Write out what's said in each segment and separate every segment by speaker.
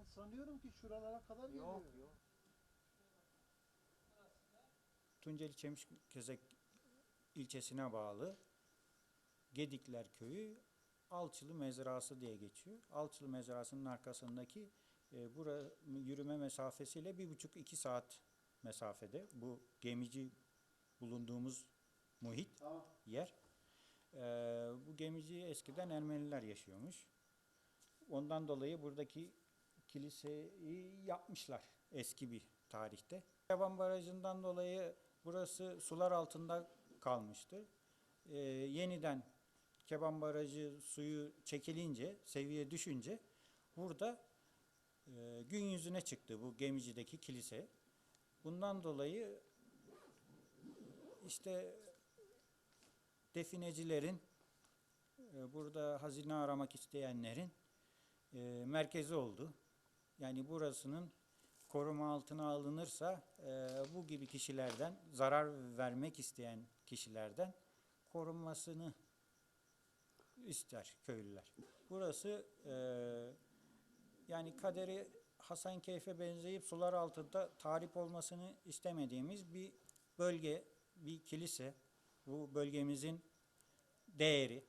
Speaker 1: Ben sanıyorum ki şuralara kadar geliyor.
Speaker 2: Yok yok.
Speaker 3: Tunceli Çemişkezek ilçesine bağlı Gedikler Köyü Alçılı Mezrası diye geçiyor. Alçılı Mezrası'nın arkasındaki e, bura yürüme mesafesiyle bir buçuk iki saat mesafede bu gemici bulunduğumuz muhit
Speaker 1: Tamam.
Speaker 3: yer. E, bu gemici eskiden Ermeniler yaşıyormuş. Ondan dolayı buradaki kiliseyi yapmışlar eski bir tarihte. Yaban Barajı'ndan dolayı burası sular altında kalmıştı. Ee, yeniden Keban Barajı suyu çekilince, seviye düşünce burada e, gün yüzüne çıktı bu Gemici'deki kilise. Bundan dolayı işte definecilerin, e, burada hazine aramak isteyenlerin e, merkezi oldu. Yani burasının koruma altına alınırsa e, bu gibi kişilerden zarar vermek isteyen kişilerden korunmasını ister köylüler. Burası e, yani kaderi Hasankeyf'e benzeyip sular altında tarif olmasını istemediğimiz bir bölge, bir kilise. Bu bölgemizin değeri,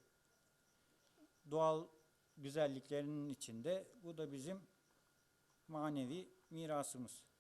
Speaker 3: doğal güzelliklerinin içinde bu da bizim manevi mirasımız.